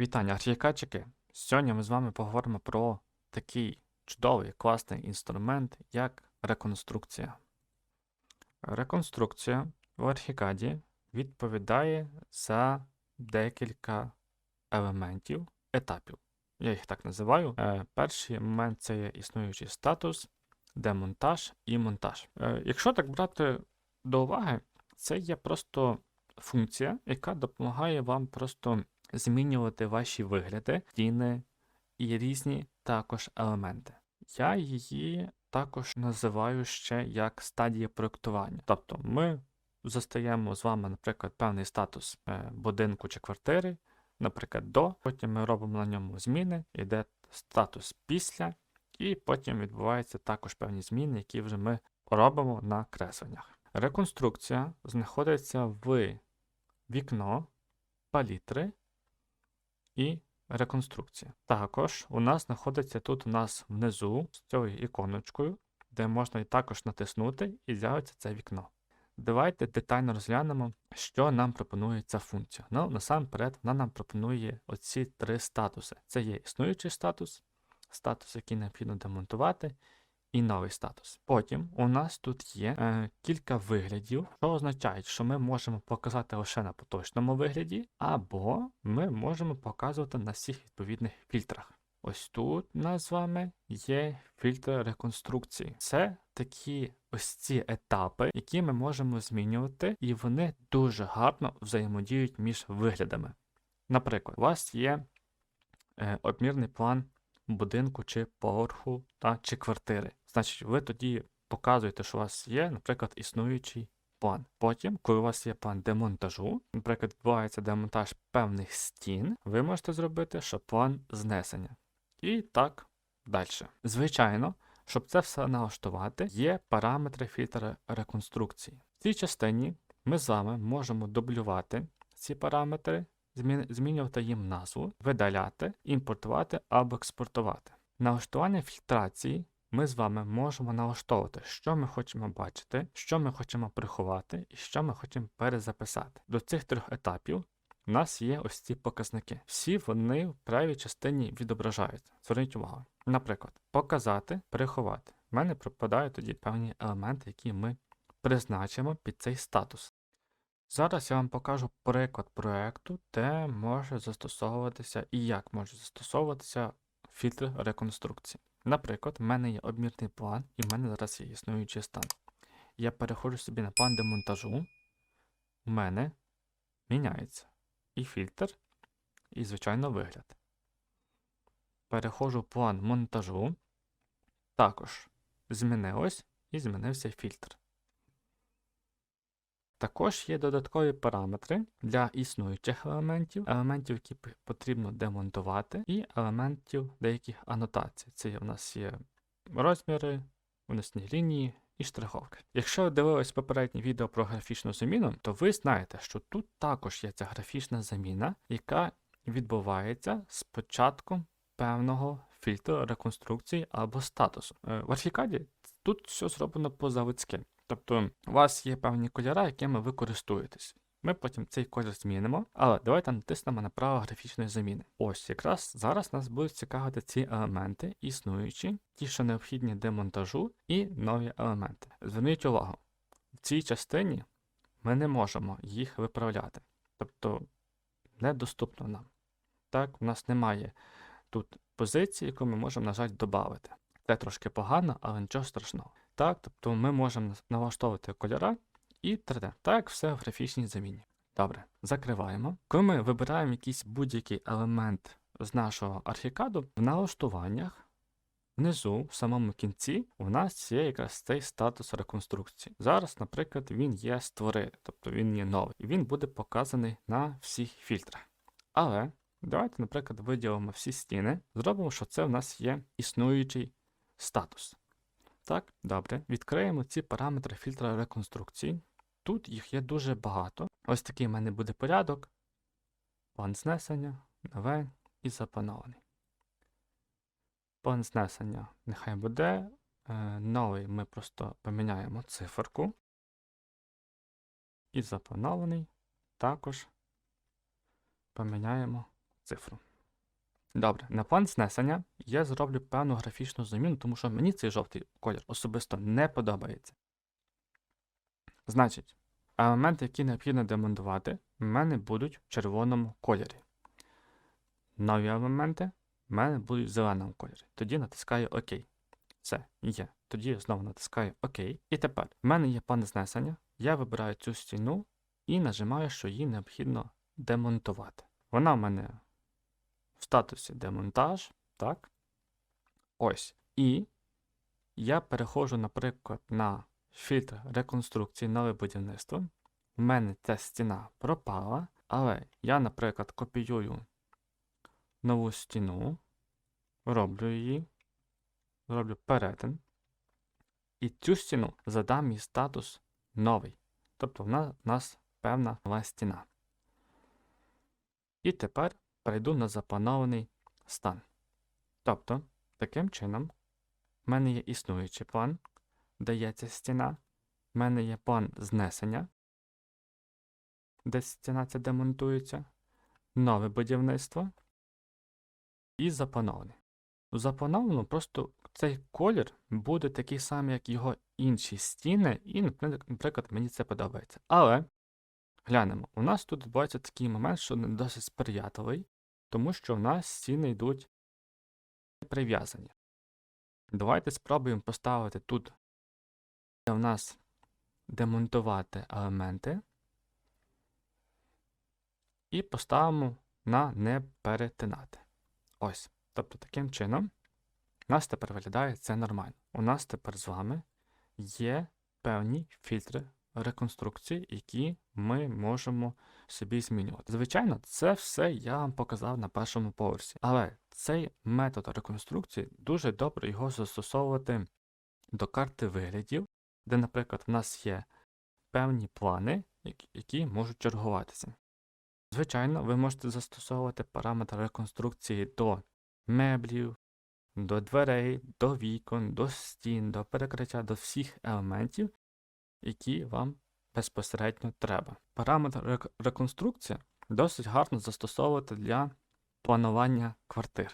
Вітання, архікатчики! Сьогодні ми з вами поговоримо про такий чудовий, класний інструмент, як реконструкція. Реконструкція в архікаді відповідає за декілька елементів, етапів. Я їх так називаю. Е, перший момент це є існуючий статус, демонтаж і монтаж. Е, якщо так брати до уваги, це є просто функція, яка допомагає вам просто змінювати ваші вигляди, стіни і різні також елементи. Я її також називаю ще як стадія проєктування. Тобто ми застаємо з вами, наприклад, певний статус е, будинку чи квартири, наприклад, до, потім ми робимо на ньому зміни, йде статус після, і потім відбуваються також певні зміни, які вже ми робимо на кресленнях. Реконструкція знаходиться в вікно, палітри і реконструкція. Також у нас знаходиться тут у нас внизу з цією іконочкою, де можна і також натиснути і з'явиться це вікно. Давайте детально розглянемо, що нам пропонує ця функція. Ну, насамперед, вона нам пропонує оці три статуси. Це є існуючий статус, статус, який необхідно демонтувати, і новий статус. Потім у нас тут є е, кілька виглядів, що означає, що ми можемо показати лише на поточному вигляді, або ми можемо показувати на всіх відповідних фільтрах. Ось тут у нас з вами є фільтр реконструкції. Це такі ось ці етапи, які ми можемо змінювати, і вони дуже гарно взаємодіють між виглядами. Наприклад, у вас є е, обмірний план будинку чи поверху та чи квартири. Значить, ви тоді показуєте, що у вас є, наприклад, існуючий план. Потім, коли у вас є план демонтажу, наприклад, відбувається демонтаж певних стін, ви можете зробити, що план знесення. І так далі. Звичайно, щоб це все налаштувати, є параметри фільтра реконструкції. В цій частині ми з вами можемо дублювати ці параметри, змінювати їм назву, видаляти, імпортувати або експортувати. Налаштування фільтрації ми з вами можемо налаштовувати, що ми хочемо бачити, що ми хочемо приховати і що ми хочемо перезаписати. До цих трьох етапів у нас є ось ці показники. Всі вони в правій частині відображаються. Зверніть увагу. Наприклад, показати, приховати. У мене пропадають тоді певні елементи, які ми призначимо під цей статус. Зараз я вам покажу приклад проєкту, де може застосовуватися і як може застосовуватися фільтр реконструкції. Наприклад, в мене є обмірний план, і в мене зараз є існуючий стан. Я переходжу собі на план демонтажу. У мене міняється і фільтр, і, звичайно, вигляд. Переходжу в план монтажу. Також змінилось і змінився фільтр. Також є додаткові параметри для існуючих елементів, елементів, які потрібно демонтувати, і елементів деяких анотацій. Це у нас є розміри, виносні лінії і штриховки. Якщо ви дивились попереднє відео про графічну заміну, то ви знаєте, що тут також є ця графічна заміна, яка відбувається з початком певного фільтру реконструкції або статусу. Е, в архікаді тут все зроблено по заводськи. Тобто у вас є певні кольори, якими ви користуєтесь. Ми потім цей колір змінимо, але давайте натиснемо на право графічної заміни. Ось якраз зараз нас будуть цікавити ці елементи, існуючі, ті, що необхідні демонтажу, і нові елементи. Зверніть увагу, в цій частині ми не можемо їх виправляти. Тобто недоступно нам. Так, у нас немає тут позиції, яку ми можемо, на жаль, додати. Це трошки погано, але нічого страшного. Так, тобто ми можемо налаштовувати кольора і 3D. Так, все в графічній заміні. Добре, закриваємо. Коли ми вибираємо якийсь будь-який елемент з нашого архікаду, в налаштуваннях внизу, в самому кінці, у нас є якраз цей статус реконструкції. Зараз, наприклад, він є створити, тобто він є новий, і він буде показаний на всіх фільтрах. Але давайте, наприклад, виділимо всі стіни, зробимо, що це в нас є існуючий статус. Так, добре. Відкриємо ці параметри фільтра реконструкції. Тут їх є дуже багато. Ось такий в мене буде порядок. План знесення, нове і запланований. План знесення нехай буде. Е, новий ми просто поміняємо циферку. І запланований також поміняємо цифру. Добре, на план знесення я зроблю певну графічну заміну, тому що мені цей жовтий колір особисто не подобається. Значить, елементи, які необхідно демонтувати, в мене будуть в червоному кольорі. Нові елементи в мене будуть в зеленому кольорі. Тоді натискаю ОК. Все, є. Тоді я знову натискаю ОК. І тепер в мене є план знесення. Я вибираю цю стіну і нажимаю, що її необхідно демонтувати. Вона в мене в статусі демонтаж, так? Ось. І я переходжу, наприклад, на фільтр реконструкції нове будівництво. У мене ця стіна пропала, але я, наприклад, копіюю нову стіну, роблю її, роблю перетин. І цю стіну задам їй статус новий. Тобто в нас, в нас певна нова стіна. І тепер перейду на запланований стан. Тобто, таким чином, в мене є існуючий план, ця стіна. В мене є план знесення, де стіна ця демонтується, нове будівництво і заплановане. У запланованому просто цей колір буде такий самий, як його інші стіни, і, наприклад, мені це подобається. Але глянемо, у нас тут відбувається такий момент, що не досить сприятливий, тому що в нас стіни йдуть прив'язані. Давайте спробуємо поставити тут, де в нас демонтувати елементи. І поставимо на не перетинати. Ось. Тобто таким чином у нас тепер виглядає це нормально. У нас тепер з вами є певні фільтри реконструкції, які ми можемо собі змінювати. Звичайно, це все я вам показав на першому поверсі. Але цей метод реконструкції дуже добре його застосовувати до карти виглядів, де, наприклад, в нас є певні плани, які- можуть чергуватися. Звичайно, ви можете застосовувати параметр реконструкції до меблів, до дверей, до вікон, до стін, до перекриття, до всіх елементів, які вам безпосередньо треба. Параметр реконструкції досить гарно застосовувати для планування квартир.